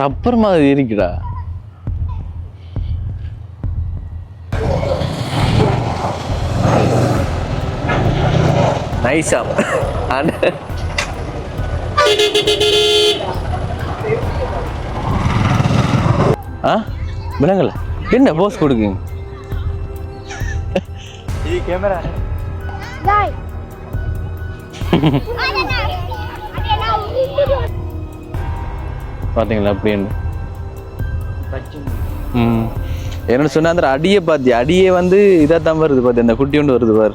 Rubber மாதிரி இருக்குடா நைஸாம் ஆ விலங்கல என்ன போஸ் கொடுக்குங்க இது கேமரா Guys. பார்த்தீங்களா அப்படின்னு? ம். என்னன்னு சொன்னா அந்த அடியை பார்த்தியா அடியே வந்து இதாக தான் வருது பார்த்து அந்த குட்டி ஒன்று வருது பாரு.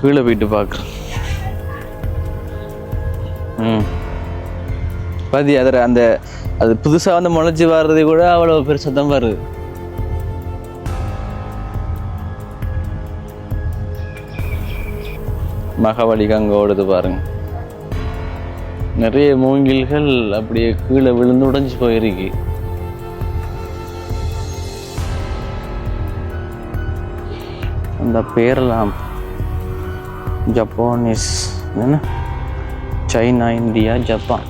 கீழே போயிட்டு பார்க்குறேன் ம். பாதி அதில் அந்த அது புதுசாக வந்து முளைச்சி வர்றது கூட அவ்வளோ பெருசாக தான் வருது. மகாவலி அங்கே ஓடுது பாருங்க. நிறைய மூங்கில்கள் அப்படியே கீழே விழுந்து உடைஞ்சு போயிருக்கு. அந்த பேரெல்லாம் ஜப்பானீஸ் என்ன? China India Japan.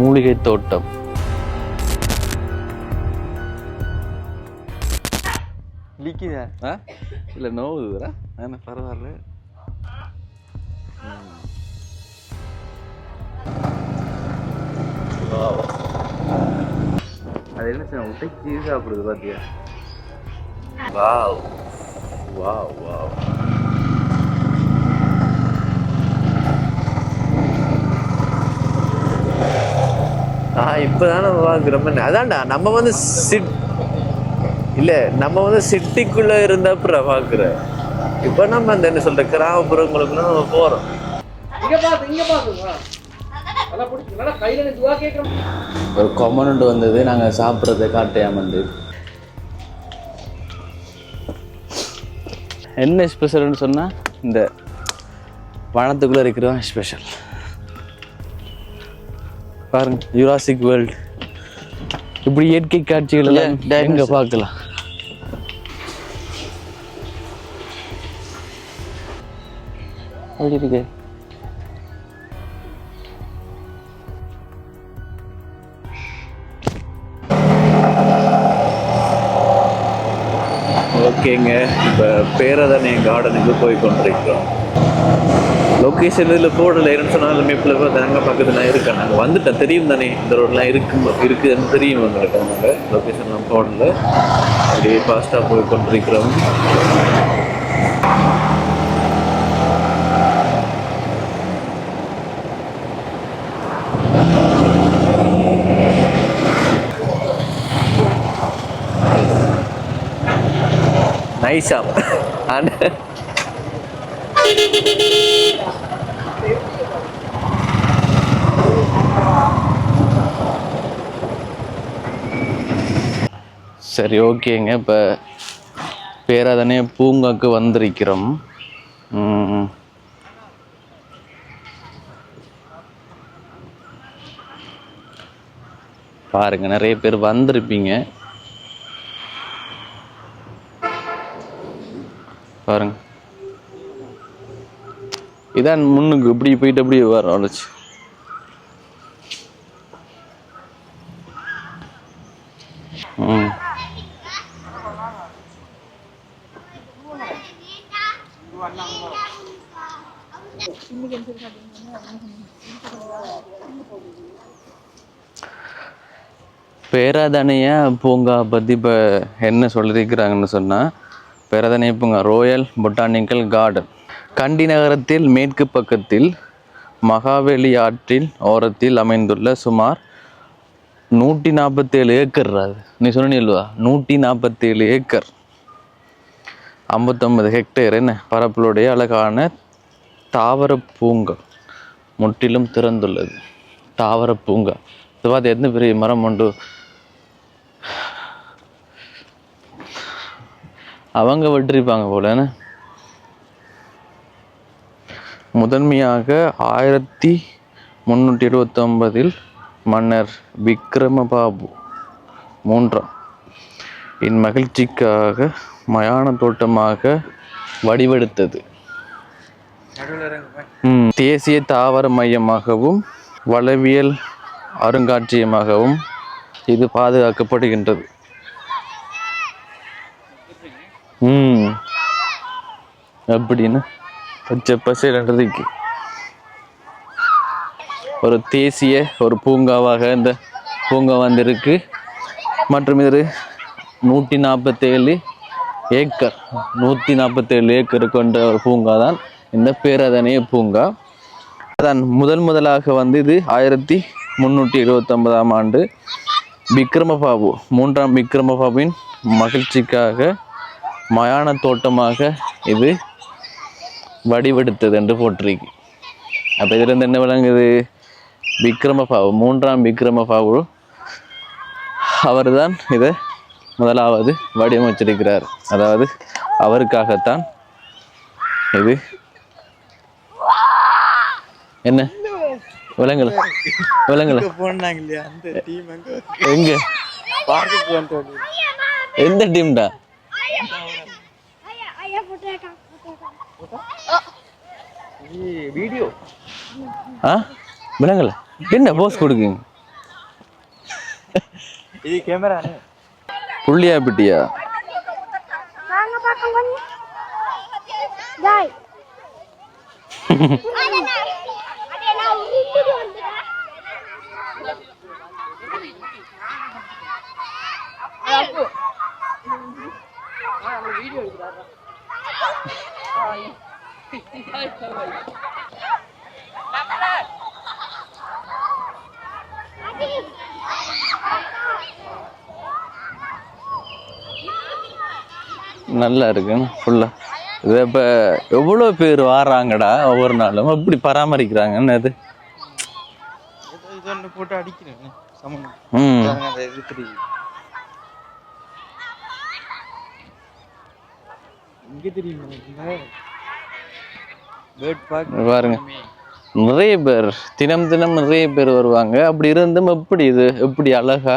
மூலிகை தோட்டம். லிக்கிதா இல்லை நோவுதுரா பரவாயில்ல. அது என்ன சார் உடைச்சி சாப்பிடுது பார்த்தியா வாவ். Wow wow. ஆ இப்போதானே பார்க்குறோம் அதான்டா நம்ம வந்து சிட் இல்லை நம்ம வந்து சிட்டிக்குள்ளே இருந்தப்பற பார்க்குற இப்போ நம்ம அந்த என்ன சொல்கிற கிராமப்புறங்களுக்குள்ள நம்ம போகிறோம் ஒரு கொமனண்ட் வந்தது. நாங்கள் சாப்பிட்றத காட்டையாமண்டு என்ன ஸ்பெஷல்னு சொன்னால் இந்த வனத்துக்குள்ளே இருக்கிறதான் ஸ்பெஷல் பாருங்க யுராசிக் வேர்ல்டு இப்படி இயற்கை காட்சிகள் எல்லாம் எங்க பார்க்கலாம்? எப்படி இருக்கு? ஓகேங்க. இப்போ பேரதனை கார்டனுக்கு போய் கொண்டிருக்கிறோம். லொக்கேஷன் இதில் போடலை. என்னன்னு சொன்னாலும் இப்போ பார்த்து நாங்கள் பக்கத்தில் நான் இருக்கேன். நாங்கள் வந்துட்டேன் தெரியும் தானே. இந்த ரோட்லாம் இருக்கு இருக்குதுன்னு தெரியும் எங்களுக்கு. நாங்கள் லொக்கேஷன்லாம் போடல. அப்படியே ஃபாஸ்ட்டாக போய் கொண்டிருக்கிறோம். நைஸாம் ஆனால் சரி ஓகேங்க. இப்போ பேராதனே பூங்காக்கு வந்திருக்கிறோம். பாருங்கள் பாருங்க நிறைய பேர் வந்திருப்பீங்க. பாருங்க. இதான் முன்னுக்கு இப்படி போயிட்டு அப்படியே வர வளர்ச்சி ம். பேராதனைய பூங்கா பற்றி இப்போ என்ன சொல்லியிருக்கிறாங்கன்னு சொன்னால் பேராதனைய பூங்கா ரோயல் பொட்டானிக்கல் கார்டன் கண்டி நகரத்தில் மேற்கு பக்கத்தில் மகாவெளி ஆற்றில் ஓரத்தில் அமைந்துள்ள சுமார் நூற்றி நாற்பத்தேழு ஏக்கர் அது. நீ சொன்னீல்வா நூற்றி நாற்பத்தேழு ஏக்கர். ஐம்பத்தொம்பது ஹெக்டேர் என்ன? பரப்பிலுடைய அழகான தாவர பூங்கா முற்றிலும் திறந்துள்ளது. தாவர பூங்கா. இது பார்த்து எந்த பெரிய மரம் உண்டு? அவங்க விட்டுருப்பாங்க போல முதன்மையாக ஆயிரத்தி முந்நூற்றி இருபத்தொன்பதில் மன்னர் விக்ரமபாபு மூன்றாம். என் மகிழ்ச்சிக்காக மயான தோட்டமாக வடிவெடுத்தது. தேசிய தாவர மையமாகவும் வளவியல் அருங்காட்சியகமாகவும் இது பாதுகாக்கப்படுகின்றது. ம். அப்படின்னு பச்சை பசேலன்றதுக்கு. ஒரு தேசிய ஒரு பூங்காவாக இந்த பூங்கா வந்திருக்கு. மற்றும் இது நூற்றி நாற்பத்தேழு ஏக்கர் நூற்றி நாற்பத்தேழு ஏக்கர் கொண்ட ஒரு பூங்கா தான் இந்த பேரதனைய பூங்கா. அதான் முதல் முதலாக வந்து இது ஆயிரத்தி முந்நூற்றி இருபத்தொன்பதாம் ஆண்டு விக்ரமபாபு மூன்றாம் விக்ரமபாபுவின் மகிழ்ச்சிக்காக மயான தோட்டமாக இது வடிவெடுத்தது என்று போட்டிருக்கு அப்போ இதிலிருந்து என்ன விளங்குது? விக்ரமபாபு மூன்றாம் விக்ரமபாபு அவர்தான் இதை முதலாவது வடிவமைச்சிருக்கிறார். அதாவது அவருக்காகத்தான் இது என்ன? விலங்குல விலங்குல. எங்க எந்த டீம்டா வீடியோ? ஆ? விலங்குல. என்ன போஸ் கொடுக்குங்க இது கேமரா புள்ளியா பிட்டியா? வாங்க உருண்டு வந்துட்டேன் நல்லா இருக்கு ஃபுல்லா இது இப்போ எவ்வளோ பேர் வராங்கடா ஒவ்வொரு நாளும்? எப்படி அது? இது ஒன்று போட்டு அடிக்கிறேன் ம் அந்த இது தெரியுது இங்க தெரியுமா பேர்ட் பார்க் பாருங்க. நிறைய பேர் தினம் தினம் நிறைய பேர் வருவாங்க. அப்படி இருந்தும் எப்படி இது? எப்படி அழகா?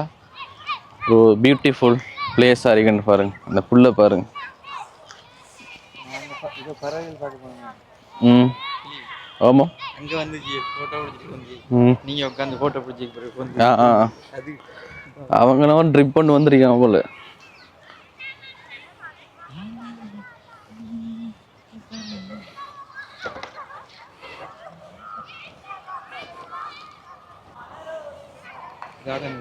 ஒரு பியூட்டிஃபுல் பிளேஸாக இருக்குன்னு பாருங்க. அந்த புல்லை பாருங்க. ம். ஆமாம் அங்க வந்துச்சு போட்டோ பிடிச்சிட்டு வந்து ம். நீங்க உட்காந்து போட்டோ பிடிச்சி பிறகு வந்து ஆ ஆ ஆ. அது அவங்களும் ட்ரிப் பண்ணி வந்திருக்காங்க போல. கார்டன்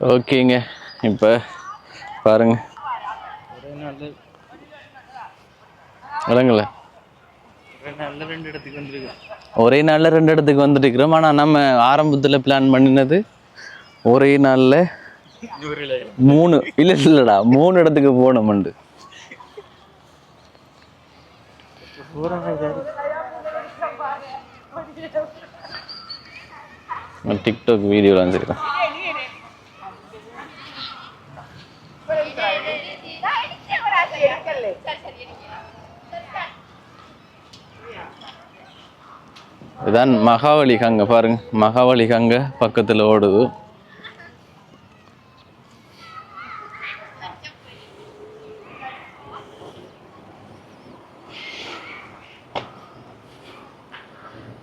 ஓகேங்க. இப்போ பாருங்க. விளங்கல. ஒரே நாள்ல ரெண்டு இடத்துக்கு வந்திருக்கேன். ஒரே நாளில் ரெண்டு இடத்துக்கு வந்துட்டு இருக்கிறோம் ஆனால் நம்ம ஆரம்பத்தில் பிளான் பண்ணினது ஒரே நாளில் மூணு. இல்லை இல்லைடா. மூணு இடத்துக்கு போகணுமெண்டு நான் டிக்டாக் வீடியோவில் வந்துருக்கேன் இதான் மகாவலி கங்க பாருங்க. மகாவலி கங்க பக்கத்தில் ஓடுது.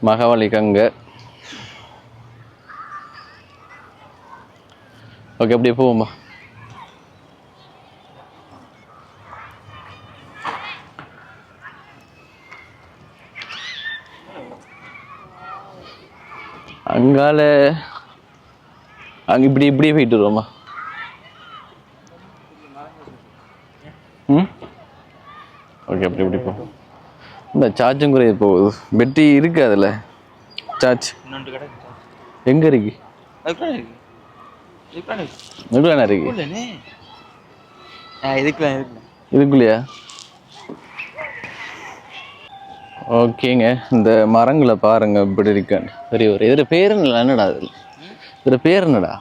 மகாவலி கங்கை ஓகே அப்படியே போவோம்பா அங்கால அங்க இப்படி இப்படியே போயிட்டு வருவோமா ம்? ஓகே அப்படி இப்படி போ. இந்த சார்ஜும் குறைய போகுது. பெட்டி இருக்கு அதுல. சார்ஜ். எங்க இருக்கு. இருக்கு. இதுக்குள்ள இருக்கு இருக்கு இதுக்குள்ளயா? ஓகேங்க. இந்த மரங்களை பாருங்க இப்படி இருக்கான்னு பெரிய ஒரு இதுல பேர் என்னடா அது? இதுல பேர் என்னடா?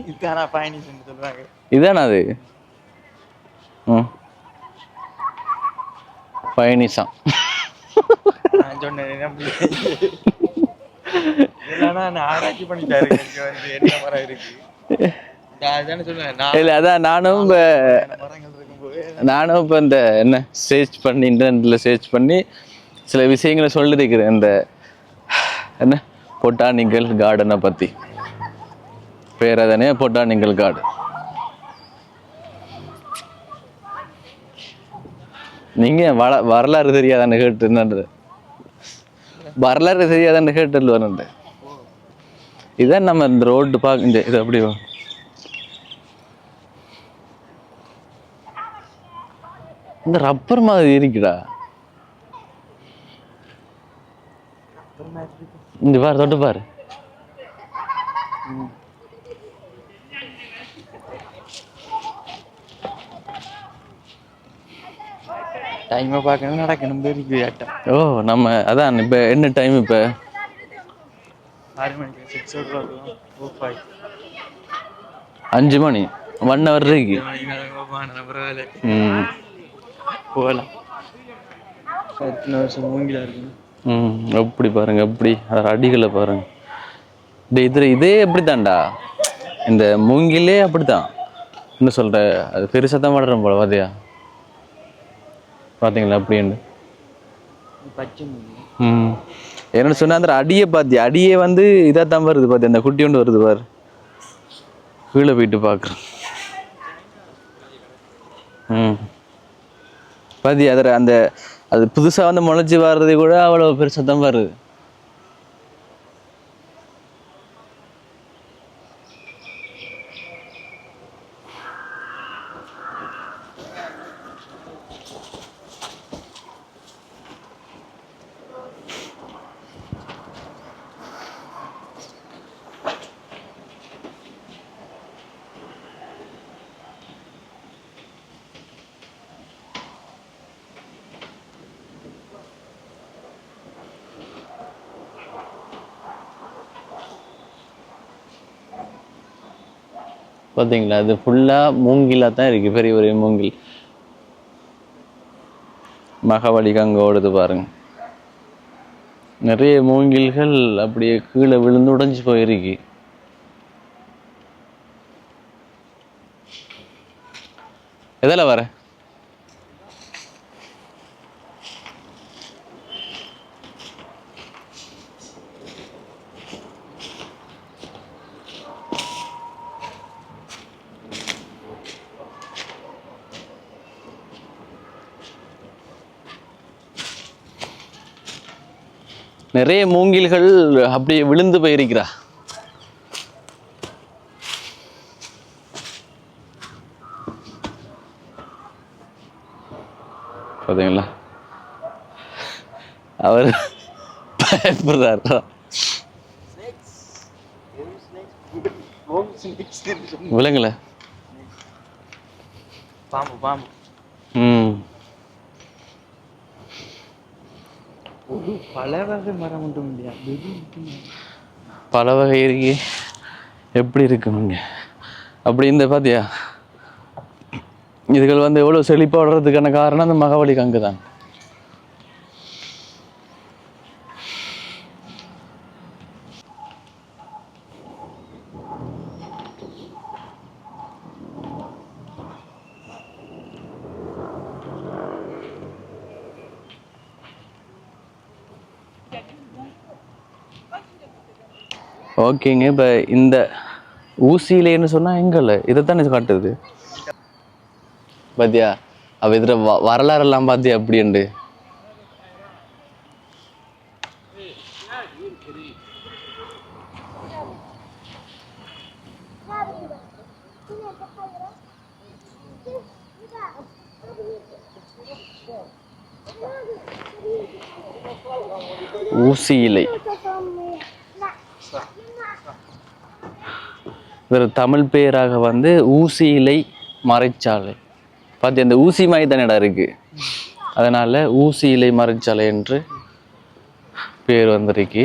இதுக்கான பயணி சொல்லுவாங்க இதானா அது? ம் பயணிசாம் நான் சொன்னேன் ஆராய்ச்சி பண்ணிட்டாரு என்ன மரம் இருக்கு? இல்லை அதான் நானும் இப்போ நானும் இப்போ இந்த என்ன சர்ச் பண்ணி இன்டர்நெட்டில் சர்ச் பண்ணி சில விஷயங்களை சொல்லியிருக்கிறேன் இந்த என்ன பொட்டானிக்கல் கார்டனை பற்றி பேர் அதனே பொட்டானிக்கல் கார்டன் நீங்கள் வள வரலாறு தெரியாதான்னு கேட்டு என்னது? வரலாறு தெரியாதான்னு கேட்டு வரண்டு இதான் நம்ம இந்த ரோடு பார்க்க இந்த இது அப்படி. இந்த ரப்பர் மாதிரி இருக்குடா. இந்த பாரு தொட்டு பாரு. டைமை பார்க்கணும் நடக்கணும் ஓ நம்ம அதான் இப்போ என்ன டைம் இப்போ? ஆறு மணிக்கு six o'clock oh five அஞ்சு மணி. ஒன் ஹவர் இருக்கு. பரவாயில்ல. ம். போகலாம். எத்தனை வருஷம் மூங்கிலா இருக்கு ம். எப்படி பாருங்க எப்படி அதோட அடிகளை பாருங்க. டேய் இது இதே அப்படித்தான்டா. இந்த மூங்கிலே அப்படித்தான். என்ன சொல்ற? அது பெருசாக தான் வளரும் போல பாத்தியா? பார்த்தீங்களா அப்படின்னு பச்சை மூங்கில். ம். என்னன்னு சொன்னா அந்த அடியை பாத்தியா? அடியே வந்து இதாக தான் வருது பாத்தியா? அந்த குட்டி ஒன்று வருது பாரு. கீழே போயிட்டு பார்க்குறேன் ம். பாதி அதில் அந்த அது புதுசாக வந்து முளைச்சி வர்றது கூட அவ்வளோ பெருசாக தான் வருது. பார்த்தீங்களா அது ஃபுல்லாக மூங்கிலாக தான் இருக்குது பெரிய பெரிய மூங்கில். மகவழிக்கு அங்கே ஓடுது பாருங்க. நிறைய மூங்கில்கள் அப்படியே கீழே விழுந்து உடைஞ்சு போயிருக்கு. எதில் வர? நிறைய மூங்கில்கள் அப்படியே விழுந்து போயிருக்கிறா. பார்த்தீங்களா அவர் பயப்படுறாரா. விலங்குல. பாம்பு பாம்பு. ம். ஒரு பல வகை மரம் உண்டு இல்லையா பல வகை இருக்கு. எப்படி இருக்குங்க அப்படி இந்த பாத்தியா? இதுகள் வந்து எவ்வளோ செழிப்பாக காரணம் அந்த மகவழி கங்கு தான் ஓகேங்க இப்போ இந்த ஊசியிலேன்னு சொன்னால் எங்கல்ல தானே காட்டுது. பாத்தியா? அவ இதில் வ வரலாறெல்லாம் பார்த்தியா அப்படின்ட்டு ஊசி இலை இவர் தமிழ் பெயராக வந்து ஊசி இலை மறைச்சாலை. பார்த்து அந்த ஊசி மாதிரி தானடா இருக்குது அதனால் ஊசி இலை மறைச்சாலை என்று பேர் வந்திருக்கு.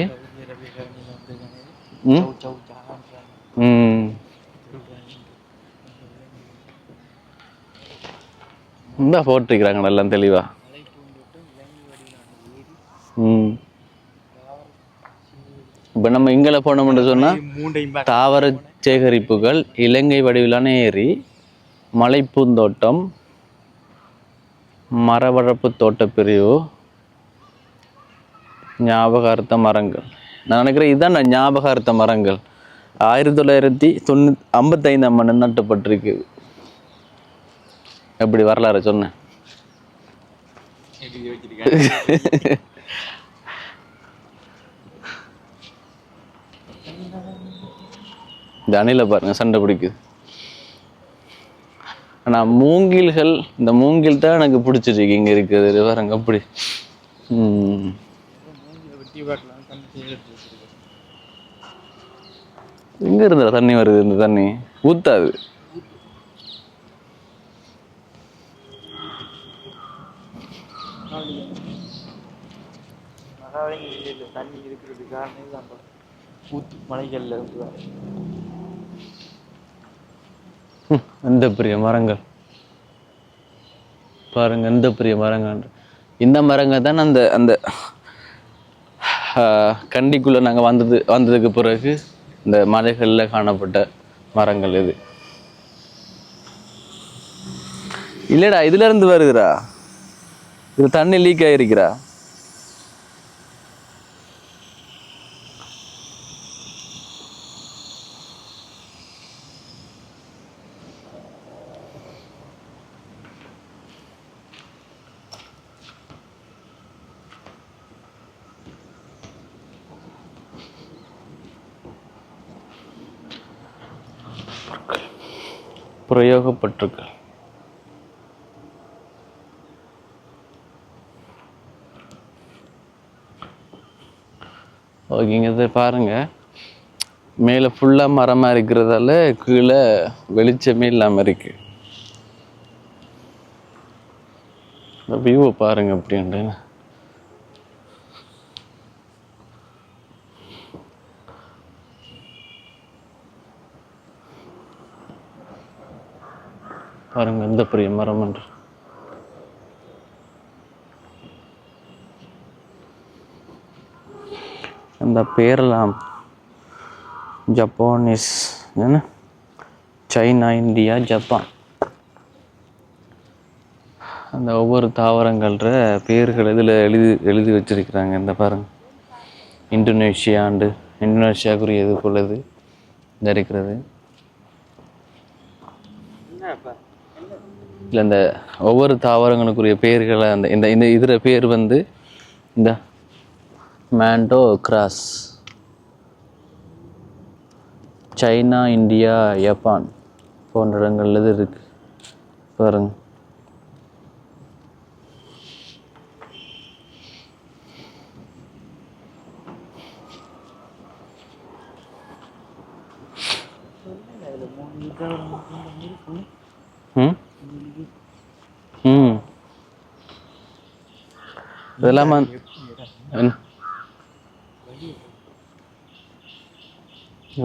இந்த போட்டிருக்கிறாங்க நல்லா தெளிவாக ம். இப்போ நம்ம இங்கே போனோம்னு சொன்னால் பாக்க தாவர சேகரிப்புகள் இலங்கை வடிவிலான ஏரி மலைப்பூந்தோட்டம் மரவளர்ப்பு தோட்டப் பிரிவு ஞாபகார்த்த மரங்கள். நான் நினைக்கிறேன் இதுதான் ஞாபகார்த்த மரங்கள். ஆயிரத்தி தொள்ளாயிரத்தி தொண்ணூ ஐம்பத்தைந்தாம் ஆண்டு நட்டப்பட்டிருக்கு எப்படி வரலாறு சொன்னேன் எழுதி வச்சிருக்காங்க இந்த அணில பாருங்க சண்டை பிடிக்குது. ஆனா மூங்கில்கள் இந்த மூங்கில் தான் எனக்கு பிடிச்சிருக்கு. இங்க இருக்கிறது பாருங்க அப்படி. ம். எங்க இருந்தா தண்ணி வருது இந்த தண்ணி? ஊத்தாது. தண்ணி இருக்கிறது காரணம் பூத்து ஊத்து மலைகள்ல இருந்து தான். பெரிய மரங்கள்? பாருங்க இந்த பெரிய மரங்கள்? இந்த மரங்கள் தான் அந்த அந்த கண்டிக்குள்ளே கண்டிக்குள்ள நாங்க வந்தது வந்ததுக்கு பிறகு இந்த மலைகள்ல காணப்பட்ட மரங்கள் இது. இல்லடா இதுல இருந்து வருதுடா இது தண்ணி லீக் ஆகிருக்கிறா பிரயோகப்பட்டிருக்கு. ஓகேங்க இதை பாருங்க. மேலே ஃபுல்லாக மரமாக இருக்கிறதால கீழே வெளிச்சமே இல்லாமல் இருக்குது இந்த வியூவை பாருங்க அப்படின்ட்டு பாருங்க எந்த பெரிய மரம் என்று. அந்த பேரெல்லாம் ஜப்பானிஸ் என்ன? China India Japan. அந்த ஒவ்வொரு தாவரங்கள்ற பேர்கள் இதில் எழுதி எழுதி வச்சிருக்கிறாங்க இந்த பாருங்க. இந்தோனேஷியாண்டு இந்தோனேஷியாக்குரிய இது உள்ளது இந்த இருக்கிறது இல்லை இந்த ஒவ்வொரு தாவரங்களுக்குரிய பெயர்களை அந்த இந்த இந்த இதில் பேர் வந்து இந்த mondo grass China India Japan போன்ற இடங்கள்ல இது இருக்கு. பாருங்க. ம்? ம். இதெல்லாம் என்ன?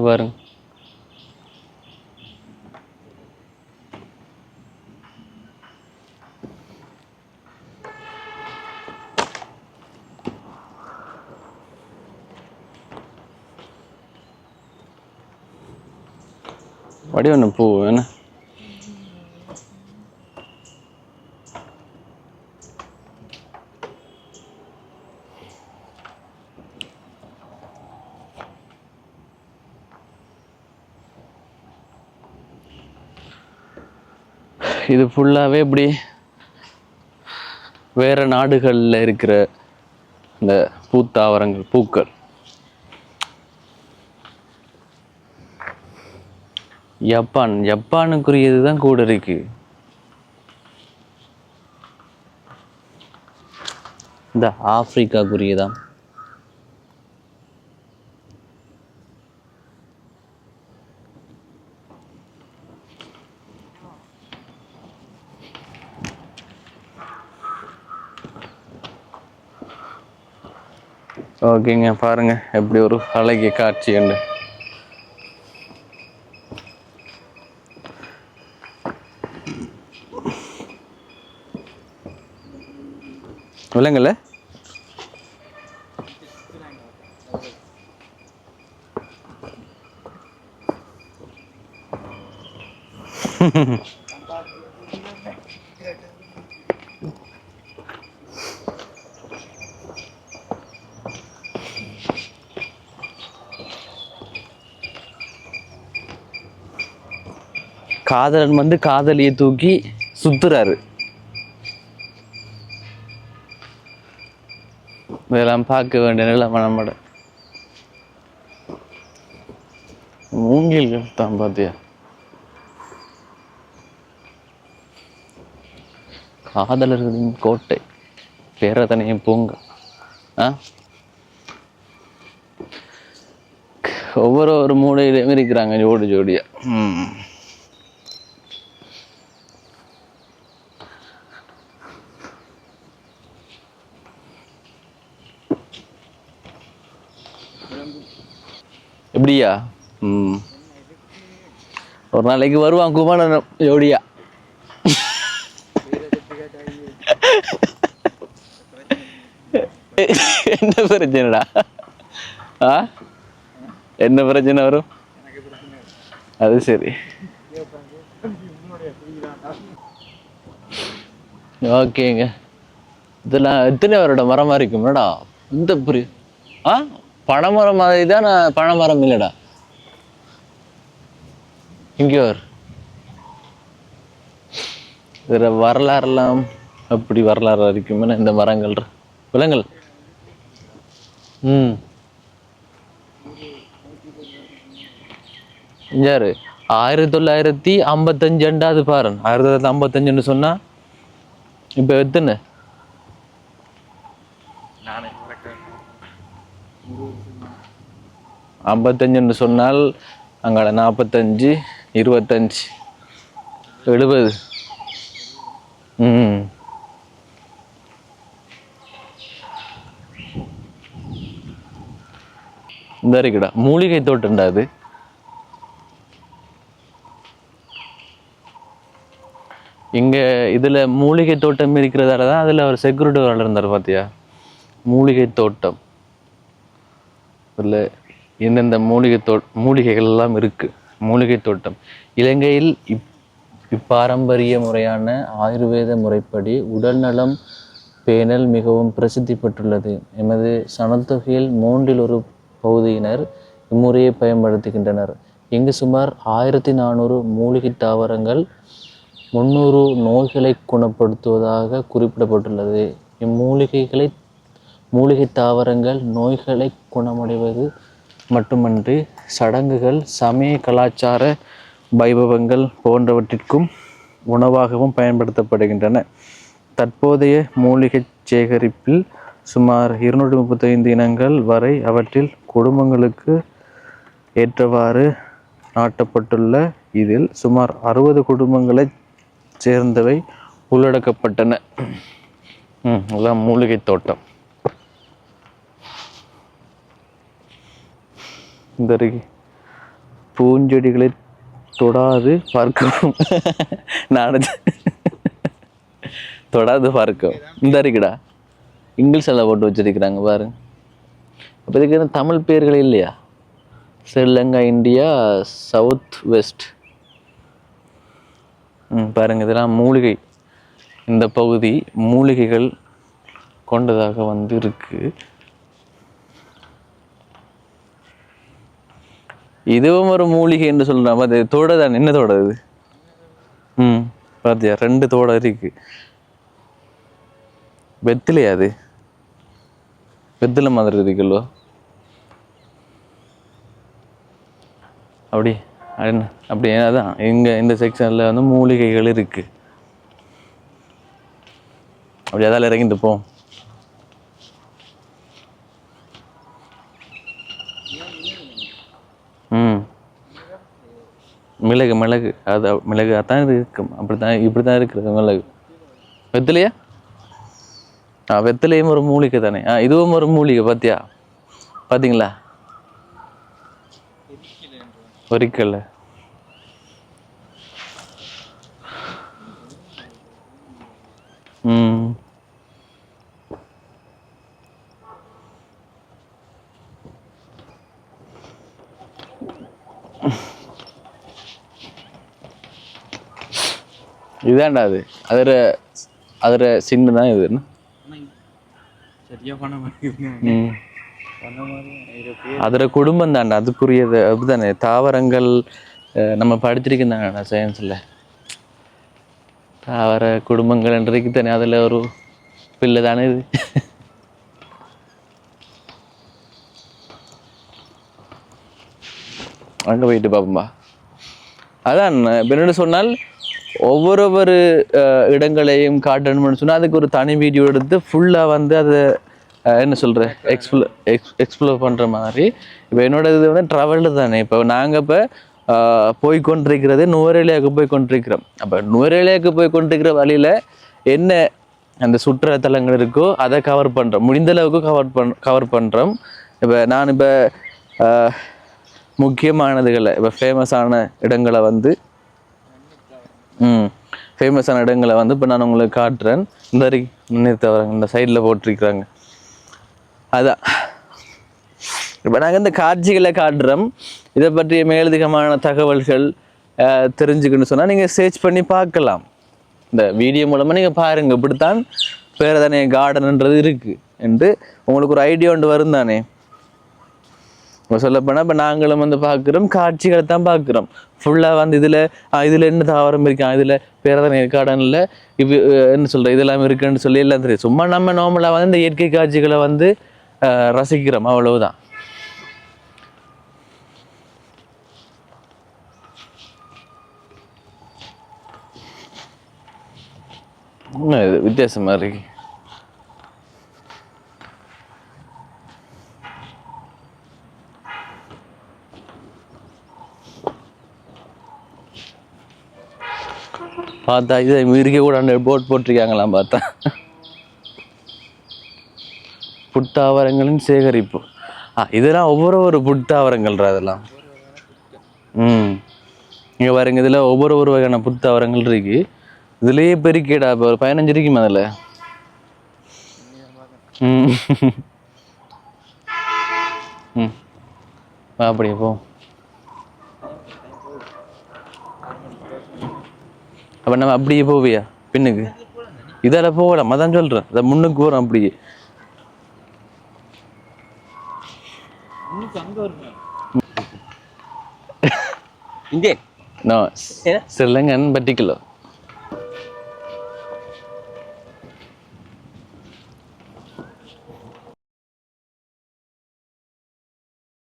பாருங்க. வடிவண்ண பூ என்ன? இது ஃபுல்லாகவே இப்படி வேற நாடுகளில் இருக்கிற இந்த பூத்தாவரங்கள் பூக்கள். ஜப்பான் ஜப்பானுக்குரியது தான் கூட இருக்கு. இந்த ஆப்பிரிக்காக்குரியதான் ஓகேங்க பாருங்க எப்படி ஒரு அழகிய காட்சி உண்டு. விலங்குல காதலன் வந்து காதலியை தூக்கி சுத்துறாரு. இதெல்லாம் பார்க்க வேண்டிய நிலைமை நம்மட. மூங்கில்கள் தான் பார்த்தியா காதலர்களின் கோட்டை பேரதனையும் பூங்க ஆ? ஒவ்வொரு ஒரு மூடையிலையும் இருக்கிறாங்க ஜோடி ஜோடியா. எப்படியா ம். ஒரு நாளைக்கு வருவான் குமாரன் ஜோடியா என்ன பிரச்சனைடா? ஆ? என்ன பிரச்சனை வரும்? அது சரி. ஓகேங்க. இதெல்லாம் எத்தனை வருட மரமாக இருக்கும்லடா. இந்த புரி ஆ? பனைமரம் மாதிரி தான் நான் பனைமரம் இல்லைடா. இங்கே ஒரு இதில் வரலாறுலாம் அப்படி வரலாறு இருக்குமே இந்த மரங்கள் விலங்கள் ம். யாரு ஆயிரத்தி தொள்ளாயிரத்தி ஐம்பத்தஞ்சு ரெண்டாவது பாரு. ஆயிரத்தி தொள்ளாயிரத்தி ஐம்பத்தஞ்சுன்னு சொன்னா இப்போ எத்தனை? ஐம்பத்தஞ்சுன்னு சொன்னால் அங்கே நாற்பத்தஞ்சு இருபத்தஞ்சு. எழுபது. ம். இந்த இருக்குடா. மூலிகை தோட்டம்டா அது. இங்க இதுல மூலிகை தோட்டம் இருக்கிறதால தான் அதுல ஒரு செக்யூரிட்டி வளர்ந்தார் இருந்தார் பாத்தியா? மூலிகை தோட்டம். இதுல எந்தெந்த மூலிகை தோ மூலிகைகள் எல்லாம் இருக்கு. மூலிகை தோட்டம். இலங்கையில் இப் இப்பாரம்பரிய முறையான ஆயுர்வேத முறைப்படி உடல்நலம் பேணல் மிகவும் பிரசித்தி பெற்றுள்ளது. எமது சனத்தொகையில் மூன்றில் ஒரு பகுதியினர் இம்முறையை பயன்படுத்துகின்றனர். இங்கு சுமார் ஆயிரத்தி நானூறு மூலிகை தாவரங்கள் முந்நூறு நோய்களை குணப்படுத்துவதாக குறிப்பிடப்பட்டுள்ளது. இம்மூலிகைகளை மூலிகை தாவரங்கள் நோய்களை குணமடைவது மட்டுமன்றி சடங்குகள் சமய கலாச்சார வைபவங்கள் போன்றவற்றிற்கும் உணவாகவும் பயன்படுத்தப்படுகின்றன. தற்போதைய மூலிகை சேகரிப்பில் சுமார் இருநூற்றி முப்பத்தைந்து இனங்கள் வரை அவற்றில் குடும்பங்களுக்கு ஏற்றவாறு நாட்டப்பட்டுள்ள இதில் சுமார் அறுபது குடும்பங்களைச் சேர்ந்தவை உள்ளடக்கப்பட்டன. ம் அதான் மூலிகை தோட்டம். இந்த இருக்கு. பூஞ்செடிகளை தொடாது பார்க்கவும் நான் தொடாது பார்க்கவும் இந்த இருக்குடா இங்கிலீஷில் போட்டு வச்சிருக்கிறாங்க பாருங்க அப்போ இதுக்கு தமிழ் பேர்கள் இல்லையா? Sri Lanka India south west. ம் பாருங்க இதெல்லாம் மூலிகை. இந்த பகுதி மூலிகைகள் கொண்டதாக வந்து இருக்குது இதுவும் ஒரு மூலிகை என்று சொல்கிறாங்க அது தோட தான். என்ன தோட இது ம் பார்த்தியா ரெண்டு தோட இருக்கு. வெத்திலையா அது? வெத்திலை மாதிரி இருக்குல்லோ. அப்படி என்ன அப்படி அதான் இங்கே இந்த செக்ஷனில் வந்து மூலிகைகள் இருக்குது அப்படி அதால இறங்கிட்டு போம் ம். மிளகு மிளகு. அது மிளகு அதான் இது இருக்கும். அப்படித்தான் இப்படி தான் இருக்கிறது மிளகு. வெத்திலையா? ஆ வெத்திலையும் ஒரு மூலிகை தானே. ஆ இதுவும் ஒரு மூலிகை பார்த்தியா பார்த்தீங்களா ஒரிக்கல்ல ம் இதாண்டா அது அதில் அதில் சின்னதான் இது என்ன சரியா பண்ண மாட்டேங்குது ம். பண்ண மாதிரி இருக்கு அதில் குடும்பம் தாண்டா அதுக்குரியது அப்படிதானே தாவரங்கள் நம்ம படிச்சிருக்கேன் சயின்ஸில் தாவர குடும்பங்கள் இன்றைக்கு தானே அதில் ஒரு பிள்ளை தானே இது. அங்கே போயிட்டு பார்ப்போம்பா அதான் என்னென்னு சொன்னால் ஒவ்வொரு ஒரு இடங்களையும் காட்டணும்னு சொன்னால் அதுக்கு ஒரு தனி வீடியோ எடுத்து ஃபுல்லாக வந்து அதை என்ன சொல்கிற எக்ஸ்ப்ளோ எக்ஸ் எக்ஸ்ப்ளோர் பண்ணுற மாதிரி. இப்போ என்னோட இது வந்து ட்ராவல் தானே. இப்போ நாங்கள் இப்போ போய் கொண்டிருக்கிறது நுவரேலியாவுக்கு போய் கொண்டிருக்கிறோம் அப்போ நுவரேலியாவுக்கு போய் கொண்டிருக்கிற வழியில் என்ன அந்த சுற்றுலாத்தலங்கள் இருக்கோ அதை கவர் பண்ணுறோம் முடிந்த அளவுக்கு கவர் பண் கவர் பண்ணுறோம் இப்போ நான் இப்போ முக்கியமானதுகளை இப்போ ஃபேமஸான இடங்களை வந்து ம். ஃபேமஸான இடங்களை வந்து இப்போ நான் உங்களுக்கு காட்டுறேன். இந்த வரைக்கும் வரேன் இந்த சைடில் போட்டிருக்கிறாங்க. அதான் இப்போ நாங்கள் இந்த காட்சிகளை காட்டுறோம். இதை பற்றிய மேலதிகமான தகவல்கள் தெரிஞ்சுக்கணும்னு சொன்னால் நீங்கள் சர்ச் பண்ணி பார்க்கலாம். இந்த வீடியோ மூலமாக நீங்கள் பாருங்கள் இப்படித்தான் பேரதானே கார்டன்ன்றது இருக்குது என்று உங்களுக்கு ஒரு ஐடியா ஒன்று வரும் தானே இப்போ சொல்லப்போனால் இப்போ நாங்களும் வந்து பார்க்குறோம் காட்சிகளை தான் பார்க்குறோம் ஃபுல்லாக வந்து இதில் இதில் என்ன தாவரம் இருக்கான் இதில் பேரதனை கார்டனில் இப்போ என்ன சொல்கிற இதெல்லாம் இருக்குன்னு சொல்லி எல்லாம் தெரியும். சும்மா நம்ம நார்மலாக வந்து இந்த இயற்கை காட்சிகளை வந்து ரசிக்கிறோம் அவ்வளவுதான். என்ன இது பார்த்தா இது இருக்க கூட அந்த போட் போட்டிருக்காங்களாம் பார்த்தா. புட்டாவரங்களின் சேகரிப்பு. ஆ இதெல்லாம் ஒவ்வொரு ஒரு புட்டாவரங்கள்ரா அதெல்லாம் ம். இங்கே பாருங்க இதில் ஒவ்வொரு ஒரு வகையான புத்தாவரங்கள் இருக்கு. இதுலேயே பெருக்கேடா இப்போ ஒரு பதினஞ்சு இருக்குமா அதில் ம். ம். அப்படியே போ. அப்போ நம்ம அப்படியே போவியா? பின்னுக்கு. இதால போகலாம். அதான் சொல்கிறேன் அதை முன்னுக்கு போகிறோம் அப்படியே. Indian no Sri Lankan particular